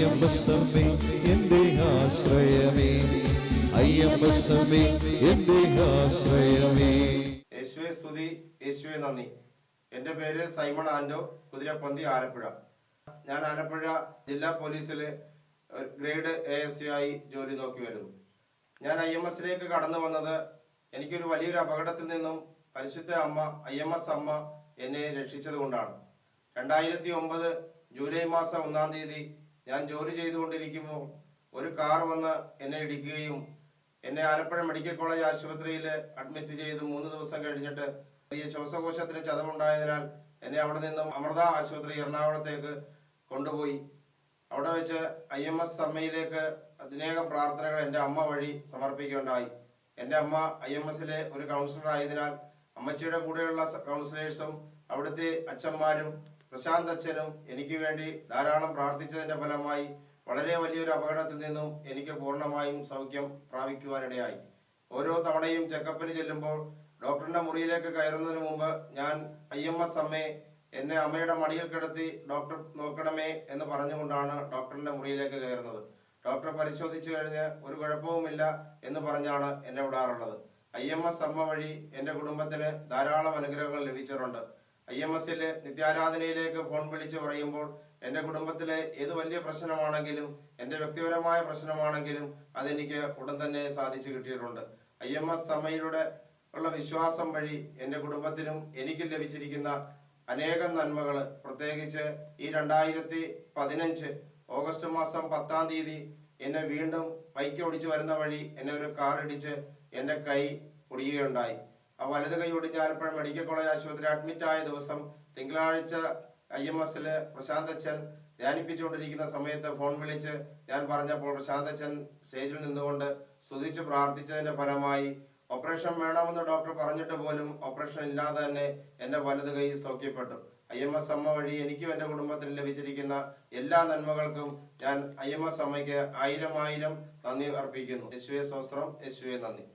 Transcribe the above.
അയ്യമ്പസമ്മേ എന്റെ ആശ്രയമേ. അയ്യമ്പസമ്മേ എന്റെ ആശ്രയമേ. യേശുവെ സ്തുതി യേശുവെ നന്ദി. എന്റെ പേര് സൈമൺ ആൻഡോ കുതിരപ്പന്തി ആലപ്പുഴ. ഞാൻ ആലപ്പുഴ ജില്ലാ പോലീസിലെ ഗ്രേഡ് എ എസ് സി ആയി ജോലി നോക്കി വരുന്നു. ഞാൻ ഐ എം എസിലേക്ക് കടന്നു വന്നത് എനിക്കൊരു വലിയൊരു അപകടത്തിൽ നിന്നും പരിശുദ്ധ അമ്മ ഐ എം എസ് അമ്മ എന്നെ രക്ഷിച്ചത് കൊണ്ടാണ്. രണ്ടായിരത്തി ഒമ്പത് ജൂലൈ മാസം ഒന്നാം തീയതി ഞാൻ ജോലി ചെയ്തുകൊണ്ടിരിക്കുമ്പോൾ ഒരു കാർ വന്ന് എന്നെ ഇടിക്കുകയും എന്നെ ആലപ്പുഴ മെഡിക്കൽ കോളേജ് ആശുപത്രിയിൽ അഡ്മിറ്റ് ചെയ്ത് മൂന്ന് ദിവസം കഴിഞ്ഞിട്ട് ഈ ശ്വാസകോശത്തിന് ചതവുണ്ടായതിനാൽ എന്നെ അവിടെ നിന്നും അമൃത ആശുപത്രി എറണാകുളത്തേക്ക് കൊണ്ടുപോയി. അവിടെ വെച്ച് ഐ എം എസ് അമ്മയിലേക്ക് അതിനേകം പ്രാർത്ഥനകൾ എന്റെ അമ്മ വഴി സമർപ്പിക്കുകയുണ്ടായി. എന്റെ അമ്മ ഐ എം എസിലെ ഒരു കൗൺസിലർ ആയതിനാൽ അമ്മച്ചിയുടെ കൂടെയുള്ള കൗൺസിലേഴ്സും അവിടുത്തെ അച്ഛന്മാരും പ്രശാന്ത് അച്ഛനും എനിക്ക് വേണ്ടി ധാരാളം പ്രാർത്ഥിച്ചതിന്റെ ഫലമായി വളരെ വലിയൊരു അപകടത്തിൽ നിന്നും എനിക്ക് പൂർണമായും സൗഖ്യം പ്രാപിക്കുവാനിടയായി. ഓരോ തവണയും ചെക്കപ്പിന് ചെല്ലുമ്പോൾ ഡോക്ടറിന്റെ മുറിയിലേക്ക് കയറുന്നതിന് മുമ്പ് ഞാൻ ഐ എം എസ് അമ്മയെ എന്നെ അമ്മയുടെ മടിയിൽ കിടത്തി ഡോക്ടർ നോക്കണമേ എന്ന് പറഞ്ഞുകൊണ്ടാണ് ഡോക്ടറിന്റെ മുറിയിലേക്ക് കയറുന്നത്. ഡോക്ടർ പരിശോധിച്ചു കഴിഞ്ഞ് ഒരു കുഴപ്പവുമില്ല എന്ന് പറഞ്ഞാണ് എന്നെ വിടാറുള്ളത്. ഐ എം എസ് അമ്മ വഴി എന്റെ കുടുംബത്തിന് ധാരാളം അനുഗ്രഹങ്ങൾ ലഭിച്ചിട്ടുണ്ട്. ഐ എം എസിലെ നിത്യാരാധനയിലേക്ക് ഫോൺ വിളിച്ച് പറയുമ്പോൾ എന്റെ കുടുംബത്തിലെ ഏത് വലിയ പ്രശ്നമാണെങ്കിലും എന്റെ വ്യക്തിപരമായ പ്രശ്നമാണെങ്കിലും അതെനിക്ക് ഉടൻ തന്നെ സാധിച്ചു കിട്ടിയിട്ടുണ്ട്. ഐ എം എസ് സമയിലൂടെ ഉള്ള വിശ്വാസം വഴി എന്റെ കുടുംബത്തിനും എനിക്കും ലഭിച്ചിരിക്കുന്ന അനേകം നന്മകൾ. പ്രത്യേകിച്ച് ഈ രണ്ടായിരത്തി പതിനഞ്ച് ഓഗസ്റ്റ് മാസം പത്താം തീയതി എന്നെ വീണ്ടും ബൈക്ക് ഓടിച്ചു വരുന്ന വഴി എന്നെ ഒരു കാർ ഇടിച്ച് എന്റെ കൈ ഒടിയുകയുണ്ടായി വലത് കൈ ഒടിഞ്ഞ് ആലപ്പുഴ മെഡിക്കൽ കോളേജ് ആശുപത്രി അഡ്മിറ്റ് ആയ ദിവസം തിങ്കളാഴ്ച ഐ എം എസിൽ പ്രശാന്ത് അച്ഛൻ ധ്യാനിപ്പിച്ചുകൊണ്ടിരിക്കുന്ന സമയത്ത് ഫോൺ വിളിച്ച് ഞാൻ പറഞ്ഞപ്പോൾ പ്രശാന്ത് അച്ഛൻ സ്റ്റേജിൽ നിന്നുകൊണ്ട് സ്തുതിച്ച് പ്രാർത്ഥിച്ചതിന്റെ ഫലമായി ഓപ്പറേഷൻ വേണമെന്ന് ഡോക്ടർ പറഞ്ഞിട്ട് പോലും ഓപ്പറേഷൻ ഇല്ലാതെ തന്നെ എന്റെ വലത് കൈ സൗഖ്യപ്പെട്ടു. ഐ എം എസ് അമ്മ വഴി എനിക്കും എന്റെ കുടുംബത്തിന് ലഭിച്ചിരിക്കുന്ന എല്ലാ നന്മകൾക്കും ഞാൻ ഐ എം എസ് അമ്മയ്ക്ക് ആയിരം ആയിരം നന്ദി അർപ്പിക്കുന്നു. യേശുവെ സ്വസ്ത്രം യേശുവെ നന്ദി.